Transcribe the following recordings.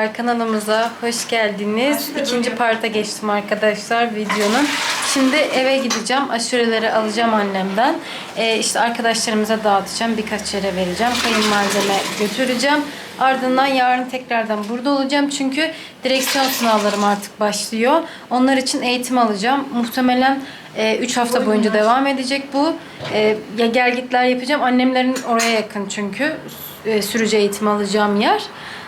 merhabalar kanalımıza hoş geldiniz. İkinci parta geçtim arkadaşlar videonun. Şimdi eve gideceğim. Aşureleri alacağım annemden. Ee, işte arkadaşlarımıza dağıtacağım. Birkaç yere vereceğim. Kayınvalideme götüreceğim. Ardından yarın tekrardan burada olacağım. Çünkü direksiyon sınavlarım artık başlıyor. Onlar için eğitim alacağım. Muhtemelen 3 hafta boyunca devam edecek bu. E, ya gel gitler yapacağım. Annemlerin oraya yakın çünkü e, sürücü eğitim alacağım yer.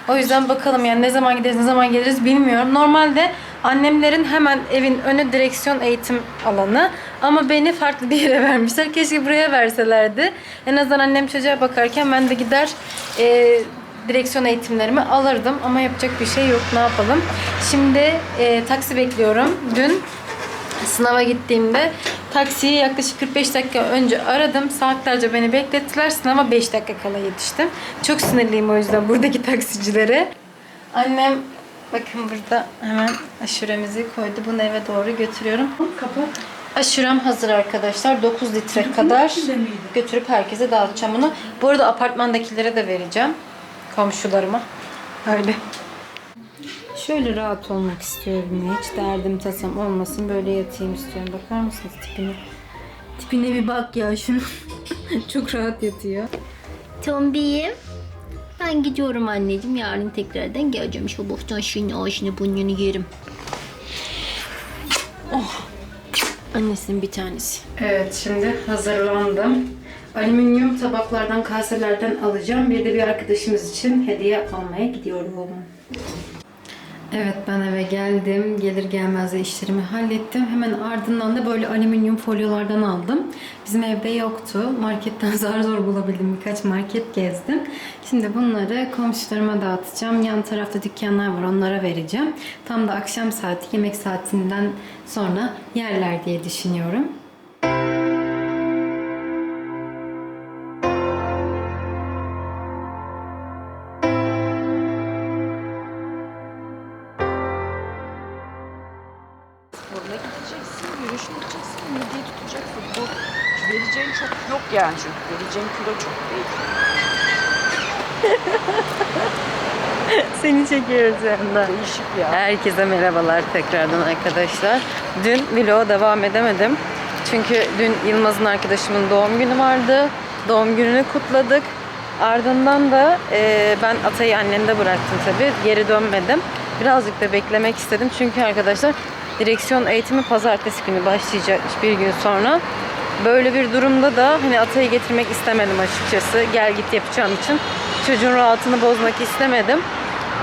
O yüzden bakalım yani ne zaman gideriz ne zaman geliriz bilmiyorum. Normalde annemlerin hemen evin önü direksiyon eğitim alanı. Ama beni farklı bir yere vermişler. Keşke buraya verselerdi. En azından annem çocuğa bakarken ben de gider e, direksiyon eğitimlerimi alırdım. Ama yapacak bir şey yok ne yapalım. Şimdi e, taksi bekliyorum. Dün Sınava gittiğimde taksiyi yaklaşık 45 dakika önce aradım. Saatlerce beni beklettiler. Sınava 5 dakika kala yetiştim. Çok sinirliyim o yüzden buradaki taksicilere. Annem bakın burada hemen aşuremizi koydu. Bunu eve doğru götürüyorum. Kapat. Aşurem hazır arkadaşlar. 9 litre kadar götürüp herkese dağıtacağım bunu. Bu arada apartmandakilere de vereceğim. Komşularıma. Öyle. Şöyle rahat olmak istiyorum ya. Hiç derdim tasam olmasın. Böyle yatayım istiyorum. Bakar mısınız tipine? Tipine bir bak ya şunu. Çok rahat yatıyor. Tombiyim. Ben gidiyorum anneciğim. Yarın tekrardan geleceğim. Sabahtan şimdi ağaçını burnunu yerim. Annesinin bir tanesi. Evet şimdi hazırlandım. Alüminyum tabaklardan, kaselerden alacağım. Bir de bir arkadaşımız için hediye almaya gidiyorum. Evet ben eve geldim. Gelir gelmez de işlerimi hallettim. Hemen ardından da böyle alüminyum folyolardan aldım. Bizim evde yoktu. Marketten zar zor bulabildim. Birkaç market gezdim. Şimdi bunları komşularıma dağıtacağım. Yan tarafta dükkanlar var. Onlara vereceğim. Tam da akşam saati, yemek saatinden sonra yerler diye düşünüyorum. Vereceğin kilo çok değil. Seni çekiyoruz yanında. Değişik ya. Herkese merhabalar tekrardan arkadaşlar. Dün vloga devam edemedim. Çünkü dün Yılmaz'ın arkadaşımın doğum günü vardı. Doğum gününü kutladık. Ardından da e, ben Atay'ı annemde bıraktım tabii. Geri dönmedim. Birazcık da beklemek istedim. Çünkü arkadaşlar direksiyon eğitimi pazartesi günü başlayacak bir gün sonra. Böyle bir durumda da hani Atay'ı getirmek istemedim açıkçası. Gel git yapacağım için. Çocuğun rahatını bozmak istemedim.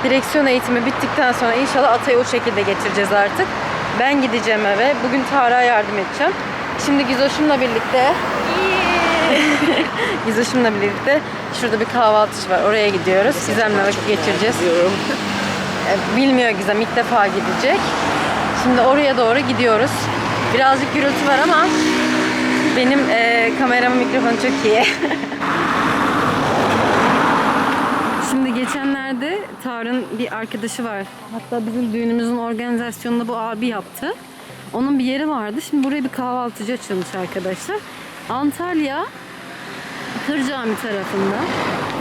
Direksiyon eğitimi bittikten sonra inşallah Atay'ı o şekilde getireceğiz artık. Ben gideceğim eve. Bugün Tarık'a yardım edeceğim. Şimdi Gizoş'umla birlikte Gizoş'umla birlikte şurada bir kahvaltıcı var. Oraya gidiyoruz. Gizem'le vakit geçireceğiz. E, Bilmiyor Gizem. ilk defa gidecek. Şimdi oraya doğru gidiyoruz. Birazcık gürültü var ama benim e, kameramın mikrofonu çok iyi. Şimdi geçenlerde Tarık'ın bir arkadaşı var. Hatta bizim düğünümüzün organizasyonunu bu abi yaptı. Onun bir yeri vardı. Şimdi buraya bir kahvaltıcı açılmış arkadaşlar. Antalya Kır Cami tarafında.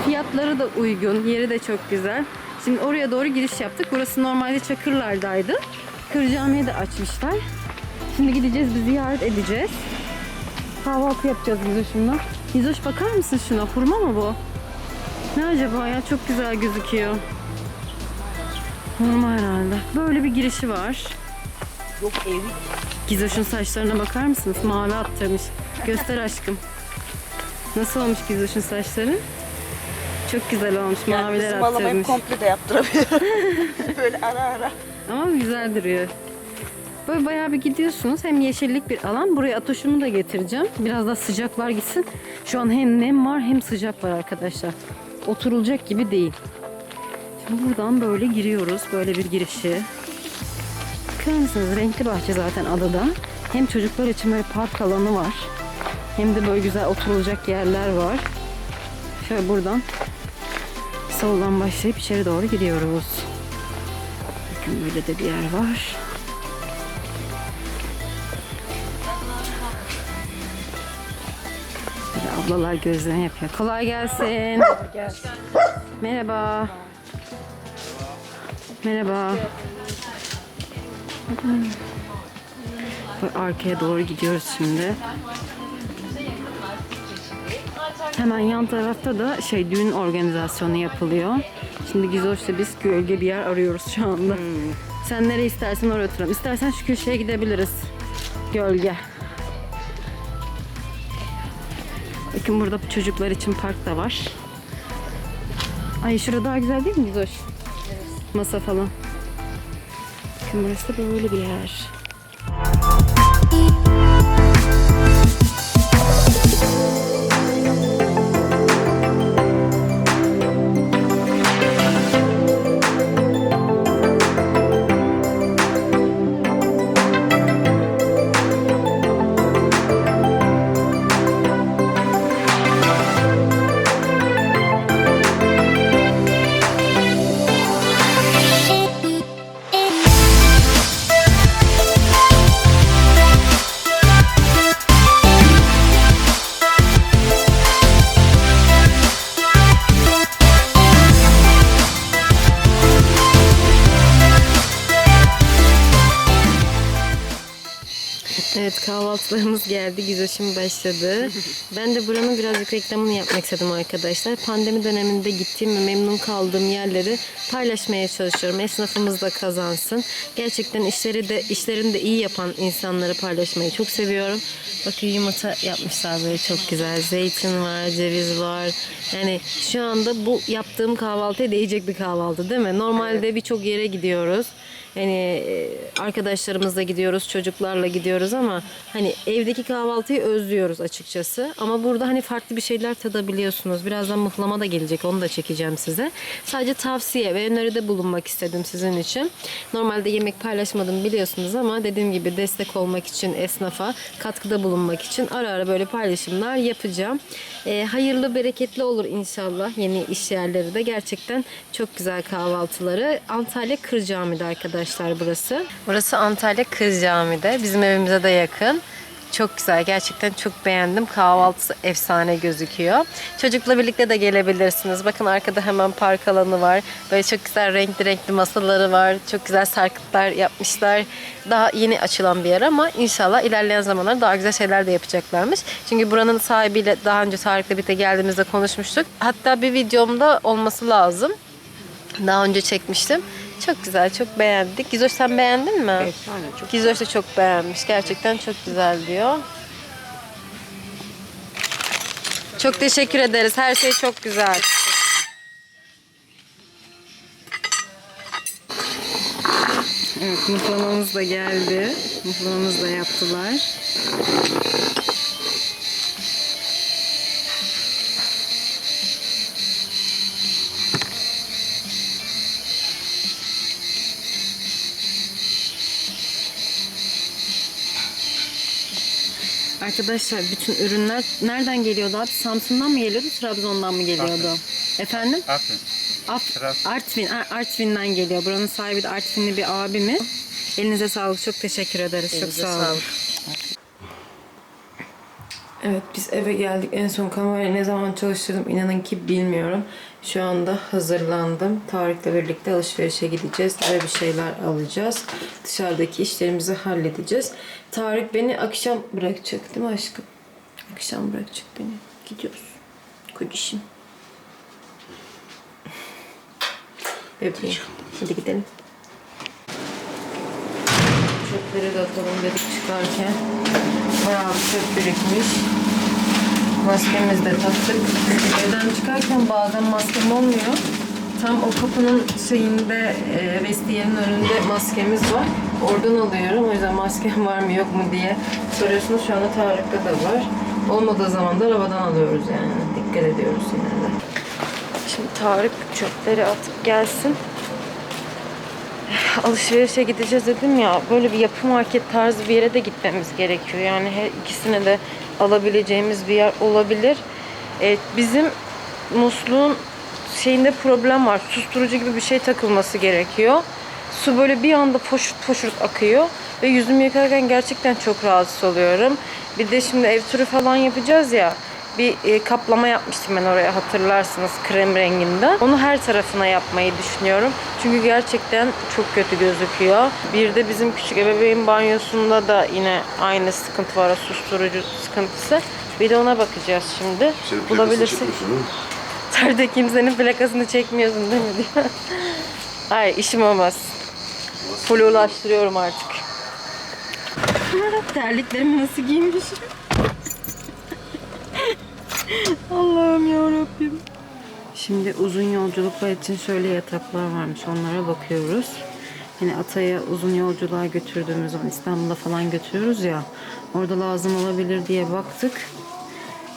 Fiyatları da uygun. Yeri de çok güzel. Şimdi oraya doğru giriş yaptık. Burası normalde Çakırlar'daydı. Kır Camii'yi de açmışlar. Şimdi gideceğiz bir ziyaret edeceğiz. Kahvaltı yapacağız Gizoş'umla. Gizoş bakar mısın şuna? Hurma mı bu? Ne acaba ya? Çok güzel gözüküyor. Hurma herhalde. Böyle bir girişi var. Yok evi. Gizoş'un saçlarına bakar mısınız? Mavi attırmış. Göster aşkım. Nasıl olmuş Gizoş'un saçları? Çok güzel olmuş. Yani Maviler attırmış. komple de yaptırabilirim. Böyle ara ara. Ama güzel duruyor. Böyle bayağı bir gidiyorsunuz. Hem yeşillik bir alan. Buraya atoşumu da getireceğim. Biraz daha sıcaklar gitsin. Şu an hem nem var hem sıcak var arkadaşlar. Oturulacak gibi değil. Şimdi buradan böyle giriyoruz. Böyle bir girişi. Bakar? Renkli bahçe zaten adada. Hem çocuklar için böyle park alanı var. Hem de böyle güzel oturulacak yerler var. Şöyle buradan soldan başlayıp içeri doğru gidiyoruz. Bakın böyle de bir yer var. Ablalar gözleme yapıyor. Kolay gelsin. Merhaba. Merhaba. Bak, Arkaya doğru gidiyoruz şimdi. Hemen yan tarafta da şey düğün organizasyonu yapılıyor. Şimdi Gizoş'ta biz gölge bir yer arıyoruz şu anda. Sen nereye istersen oraya oturalım. İstersen şu köşeye gidebiliriz. Gölge. Bakın burada çocuklar için park da var. Ay şurada daha güzel değil mi Gizoş? Masa falan. Bakın burası da böyle bir yer. Evet kahvaltılarımız geldi. Güzeşim başladı. Ben de buranın birazcık reklamını yapmak istedim arkadaşlar. Pandemi döneminde gittiğim ve memnun kaldığım yerleri paylaşmaya çalışıyorum. Esnafımız da kazansın. Gerçekten işleri de işlerini de iyi yapan insanları paylaşmayı çok seviyorum. Bakın yumurta yapmışlar böyle çok güzel. Zeytin var, ceviz var. Yani şu anda bu yaptığım kahvaltıya değecek bir kahvaltı değil mi? Normalde birçok yere gidiyoruz. Yani e, arkadaşlarımızla gidiyoruz, çocuklarla gidiyoruz ama hani evdeki kahvaltıyı özlüyoruz açıkçası. Ama burada hani farklı bir şeyler tadabiliyorsunuz. Birazdan muhlama da gelecek, onu da çekeceğim size. Sadece tavsiye ve öneride bulunmak istedim sizin için. Normalde yemek paylaşmadım biliyorsunuz ama dediğim gibi destek olmak için esnafa, katkıda bulunmak için ara ara böyle paylaşımlar yapacağım. E, hayırlı, bereketli olur inşallah yeni iş yerleri de. Gerçekten çok güzel kahvaltıları. Antalya Kır arkadaşlar burası. Burası Antalya Kır Cami'de. Bizim evimize de yakın. Çok güzel. Gerçekten çok beğendim. Kahvaltısı efsane gözüküyor. Çocukla birlikte de gelebilirsiniz. Bakın arkada hemen park alanı var. Böyle çok güzel renkli renkli masaları var. Çok güzel sarkıtlar yapmışlar. Daha yeni açılan bir yer ama inşallah ilerleyen zamanlarda daha güzel şeyler de yapacaklarmış. Çünkü buranın sahibiyle daha önce Tarık'la birlikte geldiğimizde konuşmuştuk. Hatta bir videomda olması lazım. Daha önce çekmiştim. Çok güzel, çok beğendik. Gizoş sen beğendin mi? Efsane çok. Gizoş da çok beğenmiş. Gerçekten çok güzel diyor. Çok teşekkür ederiz. Her şey çok güzel. Evet, mıhlamamız da geldi. Mıhlamamızı da yaptılar. Arkadaşlar bütün ürünler nereden geliyordu abi? Samsun'dan mı geliyordu, Trabzon'dan mı geliyordu? Efendim? Aferin. Af-. Artvin, Artvin'den geliyor. Buranın sahibi de Artvinli bir abimiz. Elinize sağlık. Çok teşekkür ederiz. çok sağ olun. Evet biz eve geldik. En son kamerayı ne zaman çalıştırdım inanın ki bilmiyorum. Şu anda hazırlandım. Tarık'la birlikte alışverişe gideceğiz. Eve bir şeyler alacağız. Dışarıdaki işlerimizi halledeceğiz. Tarık beni akşam bırakacak değil mi aşkım? Akşam bırakacak beni. Gidiyoruz. Kocişim. Bebeğim. Hadi gidelim. Çöpleri de atalım dedik çıkarken. Bayağı bir çöp birikmiş. Maskemizi de taktık. Evden çıkarken bazen maskem olmuyor. Tam o kapının şeyinde, e, vestiyerin önünde maskemiz var. Oradan alıyorum. O yüzden maskem var mı yok mu diye soruyorsunuz. Şu anda Tarık'ta da var. Olmadığı zaman da arabadan alıyoruz yani. Dikkat ediyoruz yine de. Şimdi Tarık çöpleri atıp gelsin alışverişe gideceğiz dedim ya böyle bir yapı market tarzı bir yere de gitmemiz gerekiyor. Yani her ikisine de alabileceğimiz bir yer olabilir. Ee, bizim musluğun şeyinde problem var. Susturucu gibi bir şey takılması gerekiyor. Su böyle bir anda poşurt poşurt akıyor. Ve yüzümü yıkarken gerçekten çok rahatsız oluyorum. Bir de şimdi ev turu falan yapacağız ya. Bir e, kaplama yapmıştım ben oraya hatırlarsınız krem renginden. Onu her tarafına yapmayı düşünüyorum. Çünkü gerçekten çok kötü gözüküyor. Bir de bizim küçük ebeveyn banyosunda da yine aynı sıkıntı var. Susturucu sıkıntısı. Bir de ona bakacağız şimdi. Senin Bulabilirsek. Nerede kimsenin plakasını çekmiyorsun değil mi diyor. Hayır işim olmaz. Full ulaştırıyorum artık. Terliklerimi nasıl giymiş? Allah'ım yarabbim. Şimdi uzun yolculuklar için şöyle yataklar varmış. Onlara bakıyoruz. Hani Atay'a uzun yolculuğa götürdüğümüz zaman İstanbul'a falan götürüyoruz ya. Orada lazım olabilir diye baktık.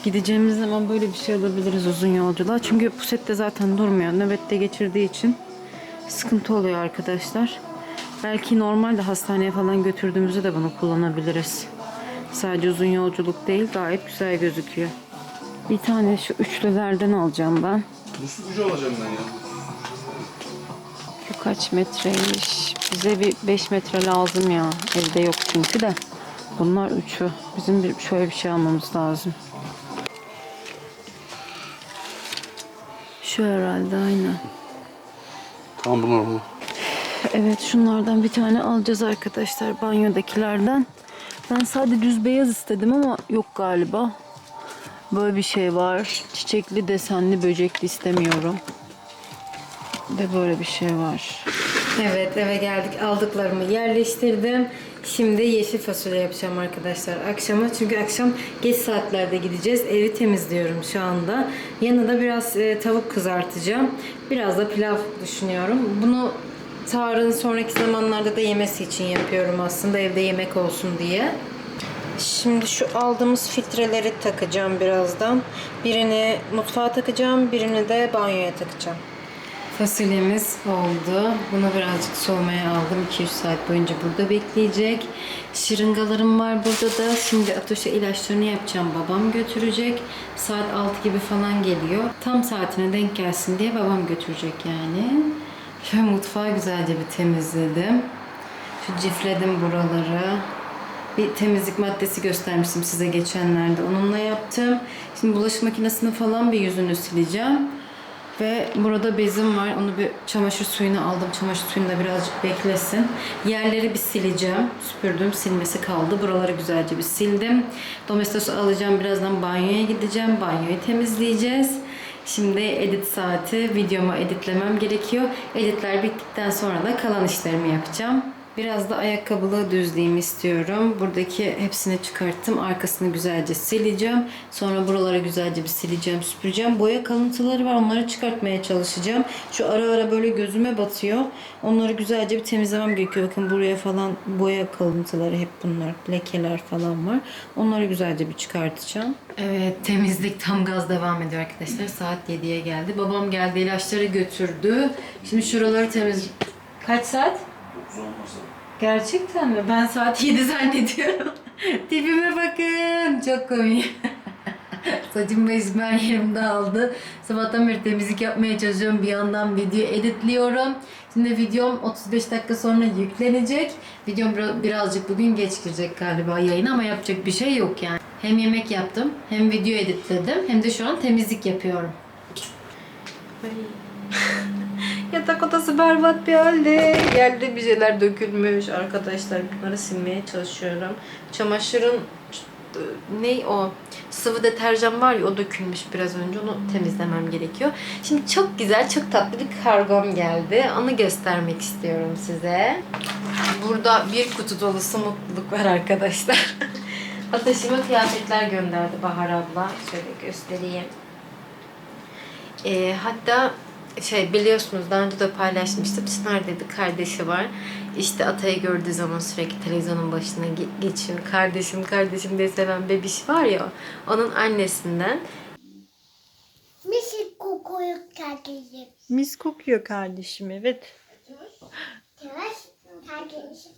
Gideceğimiz zaman böyle bir şey alabiliriz uzun yolculuğa. Çünkü pusette zaten durmuyor. Nöbette geçirdiği için sıkıntı oluyor arkadaşlar. Belki normalde hastaneye falan götürdüğümüzde de bunu kullanabiliriz. Sadece uzun yolculuk değil gayet güzel gözüküyor. Bir tane şu üçlülerden alacağım ben. Muslu ucu alacağım ben ya. Bu kaç metreymiş? Bize bir 5 metre lazım ya. Evde yok çünkü de. Bunlar üçü. Bizim bir, şöyle bir şey almamız lazım. Şu herhalde aynen. Tamam bunlar bunlar. Evet şunlardan bir tane alacağız arkadaşlar banyodakilerden. Ben sadece düz beyaz istedim ama yok galiba. Böyle bir şey var. Çiçekli desenli böcekli istemiyorum. De böyle bir şey var. Evet eve geldik aldıklarımı yerleştirdim. Şimdi yeşil fasulye yapacağım arkadaşlar akşama. Çünkü akşam geç saatlerde gideceğiz. Evi temizliyorum şu anda. Yanına biraz e, tavuk kızartacağım. Biraz da pilav düşünüyorum. Bunu Tarık'ın sonraki zamanlarda da yemesi için yapıyorum aslında evde yemek olsun diye. Şimdi şu aldığımız filtreleri takacağım birazdan. Birini mutfağa takacağım, birini de banyoya takacağım. Fasulyemiz oldu. Bunu birazcık soğumaya aldım. 2-3 saat boyunca burada bekleyecek. Şırıngalarım var burada da. Şimdi Atoş'a ilaçlarını yapacağım. Babam götürecek. Saat 6 gibi falan geliyor. Tam saatine denk gelsin diye babam götürecek yani. Şöyle mutfağı güzelce bir temizledim. Şu cifledim buraları. Bir temizlik maddesi göstermiştim size geçenlerde. Onunla yaptım. Şimdi bulaşık makinesini falan bir yüzünü sileceğim. Ve burada bezim var. Onu bir çamaşır suyuna aldım. Çamaşır suyunda birazcık beklesin. Yerleri bir sileceğim. Süpürdüm. Silmesi kaldı. Buraları güzelce bir sildim. Domestos'u alacağım. Birazdan banyoya gideceğim. Banyoyu temizleyeceğiz. Şimdi edit saati. Videomu editlemem gerekiyor. Editler bittikten sonra da kalan işlerimi yapacağım. Biraz da ayakkabılığı düzleyeyim istiyorum. Buradaki hepsini çıkarttım. Arkasını güzelce sileceğim. Sonra buraları güzelce bir sileceğim, süpüreceğim. Boya kalıntıları var. Onları çıkartmaya çalışacağım. Şu ara ara böyle gözüme batıyor. Onları güzelce bir temizlemem gerekiyor. Bakın buraya falan boya kalıntıları hep bunlar. Lekeler falan var. Onları güzelce bir çıkartacağım. Evet temizlik tam gaz devam ediyor arkadaşlar. Saat 7'ye geldi. Babam geldi ilaçları götürdü. Şimdi şuraları temiz... Kaç saat? Gerçekten mi? Ben saat 7 zannediyorum. Tipime bakın. Çok komik. Saçım başım her yerimde aldı. Sabahtan beri temizlik yapmaya çalışıyorum. Bir yandan video editliyorum. Şimdi videom 35 dakika sonra yüklenecek. Videom bir- birazcık bugün geç girecek galiba yayına ama yapacak bir şey yok yani. Hem yemek yaptım, hem video editledim, hem de şu an temizlik yapıyorum. Yatak odası berbat bir halde. Yerde bir şeyler dökülmüş arkadaşlar. Bunları silmeye çalışıyorum. Çamaşırın ne o sıvı deterjan var ya o dökülmüş biraz önce onu temizlemem gerekiyor. Şimdi çok güzel çok tatlı bir kargom geldi. Onu göstermek istiyorum size. Burada bir kutu dolusu mutluluk var arkadaşlar. Ataşıma kıyafetler gönderdi Bahar abla. Şöyle göstereyim. Ee, hatta şey biliyorsunuz daha önce de paylaşmıştım. Çınar dedi kardeşi var. İşte Atay'ı gördüğü zaman sürekli televizyonun başına ge- geçiyor. Kardeşim kardeşim diye seven bebiş var ya. Onun annesinden. Misik kokuyor kardeşim. Mis kokuyor kardeşim evet. Yavaş kardeşim.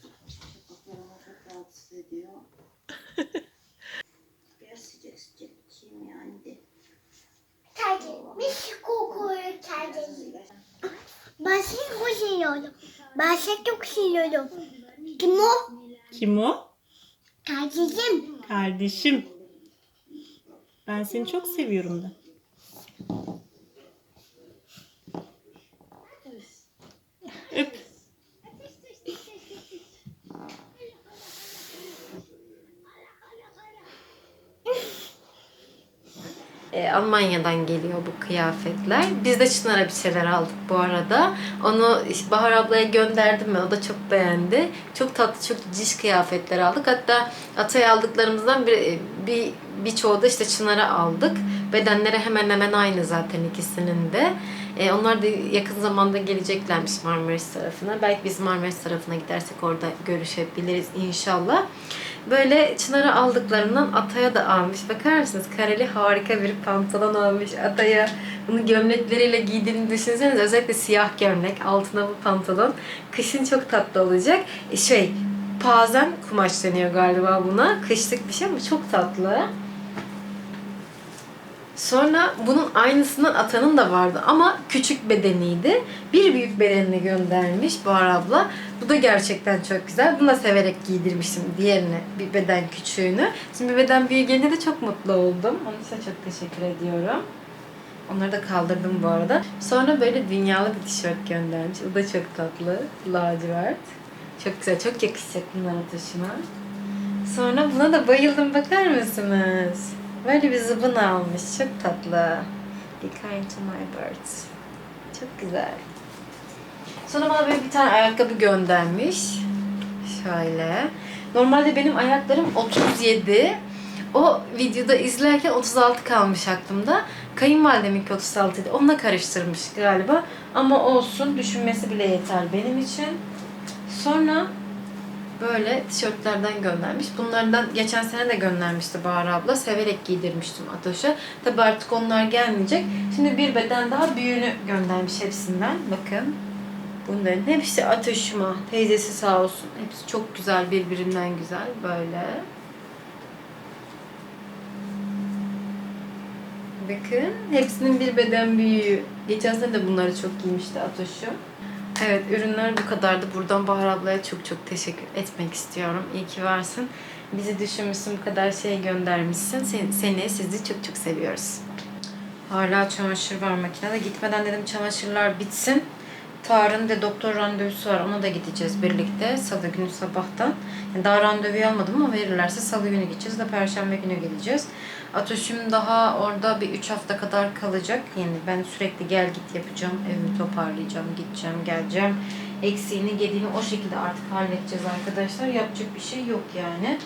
çok seviyorum. Ben seni çok seviyorum. Kim o? Kim o? Kardeşim. Kardeşim. Ben seni çok seviyorum da. Öp. E, Almanya'dan geliyor bu kıyafetler. Biz de Çınar'a bir şeyler aldık bu arada. Onu Bahar ablaya gönderdim ben. O da çok beğendi. Çok tatlı, çok ciş kıyafetler aldık. Hatta Atay aldıklarımızdan bir, bir birçoğu da işte Çınar'a aldık. Bedenleri hemen hemen aynı zaten ikisinin de. E, onlar da yakın zamanda geleceklermiş Marmaris tarafına. Belki biz Marmaris tarafına gidersek orada görüşebiliriz inşallah. Böyle Çınar'a aldıklarından Atay'a da almış. Bakar mısınız? Kareli harika bir pantolon almış Atay'a. Bunu gömlekleriyle giydiğini düşünseniz. Özellikle siyah gömlek. Altına bu pantolon. Kışın çok tatlı olacak. E, şey, pazen kumaş deniyor galiba buna. Kışlık bir şey ama çok tatlı. Sonra bunun aynısından atanın da vardı ama küçük bedeniydi. Bir büyük bedenini göndermiş Bahar abla. Bu da gerçekten çok güzel. Bunu da severek giydirmiştim diğerine bir beden küçüğünü. Şimdi bir beden büyüğü de çok mutlu oldum. Onun için çok teşekkür ediyorum. Onları da kaldırdım bu arada. Sonra böyle dünyalı bir tişört göndermiş. O da çok tatlı. Lacivert. Çok güzel. Çok yakışacak bunların taşına. Sonra buna da bayıldım. Bakar mısınız? Böyle bir zıbın almış. Çok tatlı. Be kind to my birds. Çok güzel. Sonra bana böyle bir tane ayakkabı göndermiş. Şöyle. Normalde benim ayaklarım 37. O videoda izlerken 36 kalmış aklımda. Kayınvalideminki 36 idi. Onunla karıştırmış galiba. Ama olsun. Düşünmesi bile yeter benim için. Sonra böyle tişörtlerden göndermiş. Bunlardan geçen sene de göndermişti Bahar abla. Severek giydirmiştim Atoş'a. Tabi artık onlar gelmeyecek. Şimdi bir beden daha büyüğünü göndermiş hepsinden. Bakın. Bunların hepsi Atoş'uma. Teyzesi sağ olsun. Hepsi çok güzel birbirinden güzel. Böyle. Bakın. Hepsinin bir beden büyüğü. Geçen sene de bunları çok giymişti Atoş'um. Evet ürünler bu kadardı. Buradan Bahar ablaya çok çok teşekkür etmek istiyorum. İyi ki varsın. Bizi düşünmüşsün, bu kadar şey göndermişsin. Seni, seni sizi çok çok seviyoruz. Hala çamaşır var makinede. Gitmeden dedim çamaşırlar bitsin. Tarık'ın da doktor randevusu var. Ona da gideceğiz birlikte. Salı günü sabahtan. Yani daha randevu almadım ama verirlerse salı günü gideceğiz de perşembe günü geleceğiz. Atoş'um daha orada bir 3 hafta kadar kalacak. Yani ben sürekli gel git yapacağım. Evimi toparlayacağım, gideceğim, geleceğim. Eksiğini, gediğini o şekilde artık halledeceğiz arkadaşlar. Yapacak bir şey yok yani.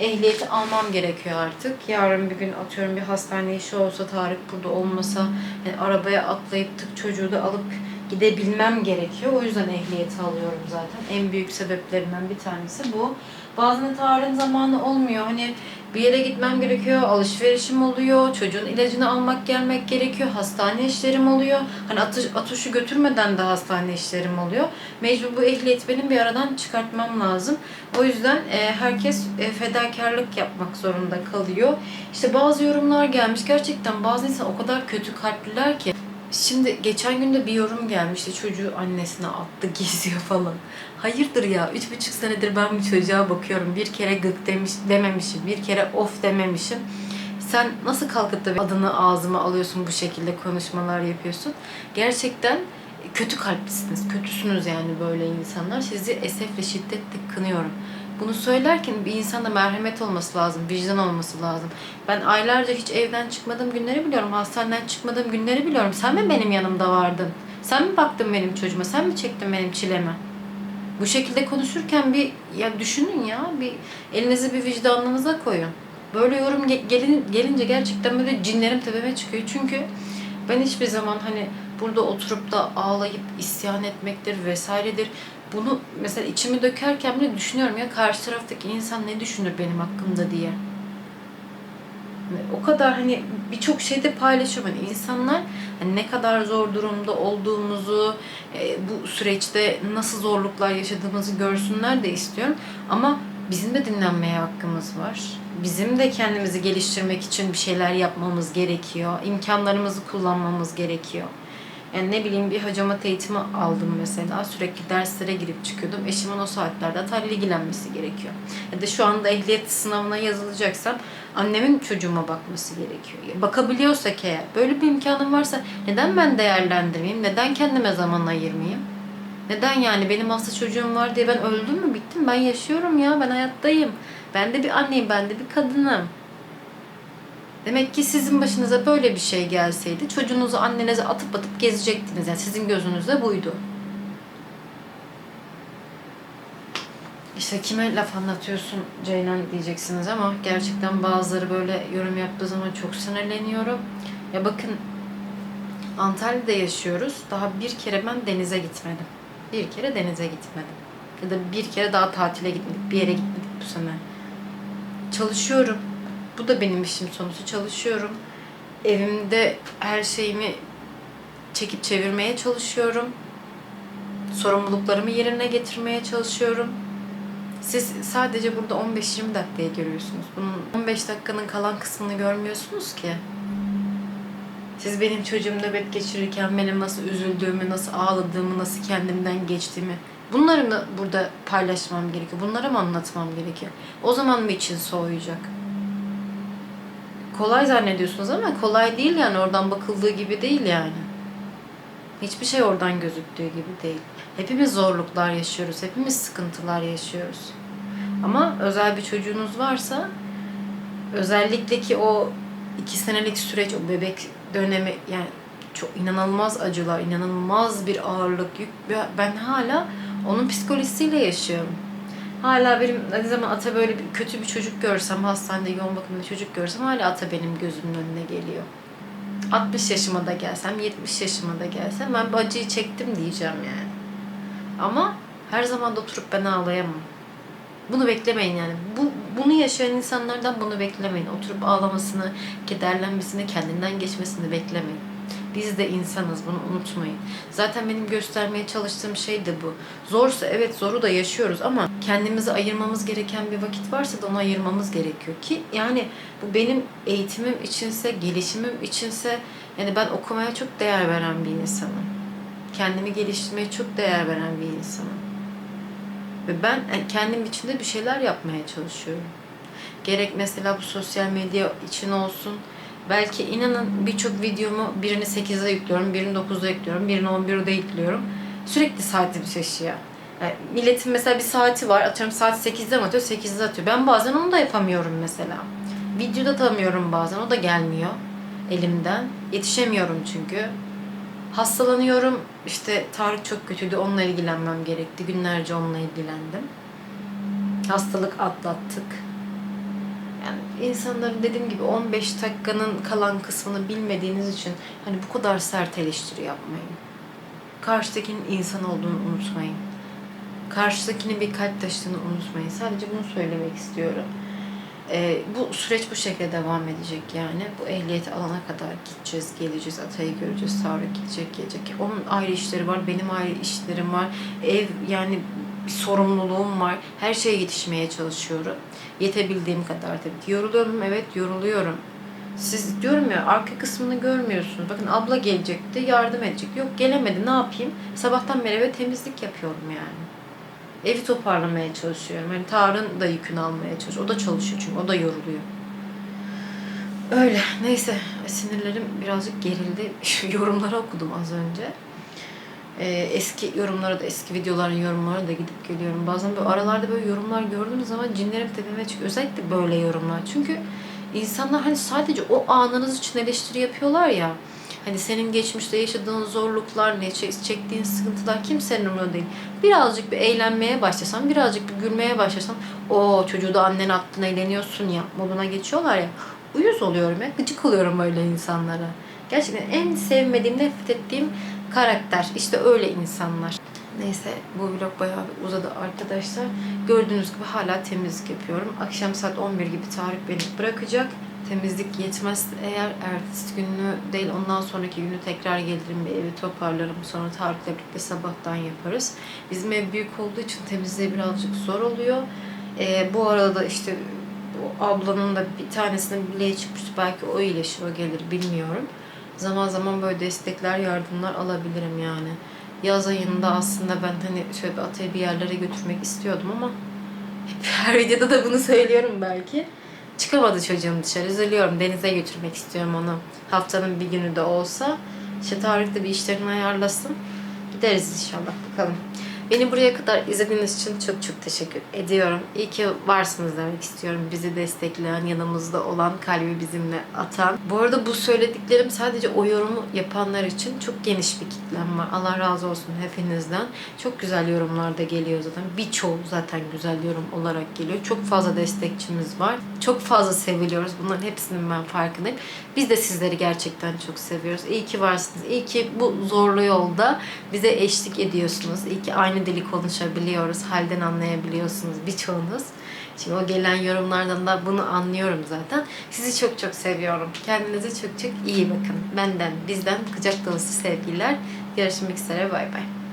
Ehliyeti almam gerekiyor artık. Yarın bir gün atıyorum bir hastane işi olsa Tarık burada olmasa yani arabaya atlayıp tık çocuğu da alıp gidebilmem gerekiyor. O yüzden ehliyeti alıyorum zaten. En büyük sebeplerinden bir tanesi bu. Bazen Tarık'ın zamanı olmuyor. Hani bir yere gitmem gerekiyor, alışverişim oluyor, çocuğun ilacını almak gelmek gerekiyor, hastane işlerim oluyor. Hani atış, atuşu götürmeden de hastane işlerim oluyor. Mecbur bu ehliyeti benim bir aradan çıkartmam lazım. O yüzden e, herkes e, fedakarlık yapmak zorunda kalıyor. İşte bazı yorumlar gelmiş. Gerçekten bazı insan o kadar kötü kalpliler ki. Şimdi geçen gün de bir yorum gelmişti. Çocuğu annesine attı, geziyor falan. Hayırdır ya? Üç buçuk senedir ben bu çocuğa bakıyorum. Bir kere gık demiş, dememişim. Bir kere of dememişim. Sen nasıl kalkıp da adını ağzıma alıyorsun bu şekilde konuşmalar yapıyorsun? Gerçekten kötü kalplisiniz. Kötüsünüz yani böyle insanlar. Sizi esefle şiddetle kınıyorum. Bunu söylerken bir insanda merhamet olması lazım, vicdan olması lazım. Ben aylarca hiç evden çıkmadığım günleri biliyorum, hastaneden çıkmadığım günleri biliyorum. Sen mi benim yanımda vardın? Sen mi baktın benim çocuğuma? Sen mi çektin benim çileme? Bu şekilde konuşurken bir ya düşünün ya, bir elinizi bir vicdanınıza koyun. Böyle yorum ge- gelin, gelince gerçekten böyle cinlerim tepeme çıkıyor. Çünkü ben hiçbir zaman hani burada oturup da ağlayıp isyan etmektir vesairedir. Bunu mesela içimi dökerken bile düşünüyorum ya karşı taraftaki insan ne düşünür benim hakkımda diye. O kadar hani birçok şeyde paylaşıyorum. Hani insanlar hani ne kadar zor durumda olduğumuzu, e, bu süreçte nasıl zorluklar yaşadığımızı görsünler de istiyorum. Ama bizim de dinlenmeye hakkımız var. Bizim de kendimizi geliştirmek için bir şeyler yapmamız gerekiyor. İmkanlarımızı kullanmamız gerekiyor. Yani ne bileyim bir hacamat eğitimi aldım mesela. Sürekli derslere girip çıkıyordum. Eşimin o saatlerde atayla ilgilenmesi gerekiyor. Ya da şu anda ehliyet sınavına yazılacaksam annemin çocuğuma bakması gerekiyor. Bakabiliyorsak eğer, böyle bir imkanım varsa neden ben değerlendirmeyeyim? Neden kendime zaman ayırmayayım? Neden yani benim hasta çocuğum var diye ben öldüm mü bittim ben yaşıyorum ya ben hayattayım. Ben de bir anneyim ben de bir kadınım. Demek ki sizin başınıza böyle bir şey gelseydi çocuğunuzu annenize atıp atıp gezecektiniz. Yani sizin gözünüzde buydu. İşte kime laf anlatıyorsun Ceylan diyeceksiniz ama gerçekten bazıları böyle yorum yaptığı zaman çok sinirleniyorum. Ya bakın Antalya'da yaşıyoruz. Daha bir kere ben denize gitmedim. Bir kere denize gitmedim. Ya da bir kere daha tatile gitmedik. Bir yere gitmedik bu sene. Çalışıyorum. Bu da benim işim sonuçta. Çalışıyorum. Evimde her şeyimi çekip çevirmeye çalışıyorum. Sorumluluklarımı yerine getirmeye çalışıyorum. Siz sadece burada 15-20 dakikayı görüyorsunuz. Bunun 15 dakikanın kalan kısmını görmüyorsunuz ki. Siz benim çocuğum nöbet geçirirken benim nasıl üzüldüğümü, nasıl ağladığımı, nasıl kendimden geçtiğimi bunları mı burada paylaşmam gerekiyor? Bunları mı anlatmam gerekiyor? O zaman mı için soğuyacak? Kolay zannediyorsunuz ama kolay değil yani oradan bakıldığı gibi değil yani. Hiçbir şey oradan gözüktüğü gibi değil. Hepimiz zorluklar yaşıyoruz, hepimiz sıkıntılar yaşıyoruz. Ama özel bir çocuğunuz varsa özellikle ki o iki senelik süreç, o bebek dönemi yani çok inanılmaz acılar, inanılmaz bir ağırlık, yük. Ben hala onun psikolojisiyle yaşıyorum. Hala benim ne zaman ata böyle bir, kötü bir çocuk görsem, hastanede yoğun bakımda çocuk görsem hala ata benim gözümün önüne geliyor. 60 yaşıma da gelsem, 70 yaşıma da gelsem ben bu acıyı çektim diyeceğim yani. Ama her zaman da oturup ben ağlayamam. Bunu beklemeyin yani. Bu, bunu yaşayan insanlardan bunu beklemeyin. Oturup ağlamasını, kederlenmesini, kendinden geçmesini beklemeyin. Biz de insanız bunu unutmayın. Zaten benim göstermeye çalıştığım şey de bu. Zorsa evet zoru da yaşıyoruz ama kendimizi ayırmamız gereken bir vakit varsa da onu ayırmamız gerekiyor ki yani bu benim eğitimim içinse, gelişimim içinse yani ben okumaya çok değer veren bir insanım. Kendimi geliştirmeye çok değer veren bir insanım. Ve ben kendim içinde bir şeyler yapmaya çalışıyorum. Gerek mesela bu sosyal medya için olsun. Belki inanın birçok videomu birini 8'e yüklüyorum, birini 9'a yüklüyorum, birini 11'de yüklüyorum. Sürekli saatim şaşıyor. Yani milletin mesela bir saati var. Atıyorum saat 8'de mi atıyor, 8'de atıyor. Ben bazen onu da yapamıyorum mesela. Videoda atamıyorum bazen. O da gelmiyor elimden. Yetişemiyorum çünkü. Hastalanıyorum. İşte Tarık çok kötüydü. Onunla ilgilenmem gerekti. Günlerce onunla ilgilendim. Hastalık atlattık. Yani insanların dediğim gibi 15 dakikanın kalan kısmını bilmediğiniz için hani bu kadar sert eleştiri yapmayın. Karşıdakinin insan olduğunu unutmayın. Karşıdakinin bir kalp taşıdığını unutmayın. Sadece bunu söylemek istiyorum. Ee, bu süreç bu şekilde devam edecek yani. Bu ehliyeti alana kadar gideceğiz, geleceğiz, Atay'ı göreceğiz, Tarık gidecek, gelecek. Onun ayrı işleri var, benim ayrı işlerim var. Ev yani bir sorumluluğum var. Her şeye yetişmeye çalışıyorum. Yetebildiğim kadar tabii ki. Yoruluyorum, evet yoruluyorum. Siz diyorum ya arka kısmını görmüyorsunuz. Bakın abla gelecekti, yardım edecek. Yok gelemedi, ne yapayım? Sabahtan beri eve temizlik yapıyorum yani. Evi toparlamaya çalışıyorum. Yani Tarık'ın da yükünü almaya çalışıyor. O da çalışıyor çünkü o da yoruluyor. Öyle. Neyse sinirlerim birazcık gerildi. Yorumları okudum az önce. Ee, eski yorumlara da eski videoların yorumlara da gidip geliyorum. Bazen böyle aralarda böyle yorumlar gördüğünüz zaman cinlerim tepeme çıkıyor. Özellikle böyle yorumlar. Çünkü insanlar hani sadece o anınız için eleştiri yapıyorlar ya. Hani senin geçmişte yaşadığın zorluklar ne, çek- çektiğin sıkıntılar kimsenin umurunda değil. Birazcık bir eğlenmeye başlasan, birazcık bir gülmeye başlasan, o çocuğu da annen attın eğleniyorsun ya moduna geçiyorlar ya. Uyuz oluyorum ya, gıcık oluyorum böyle insanlara. Gerçekten en sevmediğim, nefret ettiğim karakter. İşte öyle insanlar. Neyse bu vlog bayağı bir uzadı arkadaşlar. Gördüğünüz gibi hala temizlik yapıyorum. Akşam saat 11 gibi Tarık beni bırakacak. Temizlik yetmez eğer ertesi günü değil ondan sonraki günü tekrar gelirim bir evi toparlarım. Sonra Tarık'la birlikte sabahtan yaparız. Bizim ev büyük olduğu için temizliği birazcık zor oluyor. Ee, bu arada işte ablanın da bir tanesinin bileği çıkmıştı. Belki o iyileşir o gelir bilmiyorum. Zaman zaman böyle destekler, yardımlar alabilirim yani. Yaz ayında aslında ben hani şöyle bir atayı bir yerlere götürmek istiyordum ama hep her videoda da bunu söylüyorum belki. Çıkamadı çocuğum dışarı. Üzülüyorum. Denize götürmek istiyorum onu. Haftanın bir günü de olsa. İşte Tarık da bir işlerini ayarlasın. Gideriz inşallah bakalım. Beni buraya kadar izlediğiniz için çok çok teşekkür ediyorum. İyi ki varsınız demek istiyorum. Bizi destekleyen, yanımızda olan, kalbi bizimle atan. Bu arada bu söylediklerim sadece o yorumu yapanlar için çok geniş bir kitlem var. Allah razı olsun hepinizden. Çok güzel yorumlar da geliyor zaten. Birçoğu zaten güzel yorum olarak geliyor. Çok fazla destekçimiz var. Çok fazla seviliyoruz. Bunların hepsinin ben farkındayım. Biz de sizleri gerçekten çok seviyoruz. İyi ki varsınız. İyi ki bu zorlu yolda bize eşlik ediyorsunuz. İyi ki aynı dili konuşabiliyoruz. Halden anlayabiliyorsunuz birçoğunuz. Şimdi o gelen yorumlardan da bunu anlıyorum zaten. Sizi çok çok seviyorum. Kendinize çok çok iyi bakın. Benden, bizden kucak dolusu sevgiler. Görüşmek üzere. Bay bay.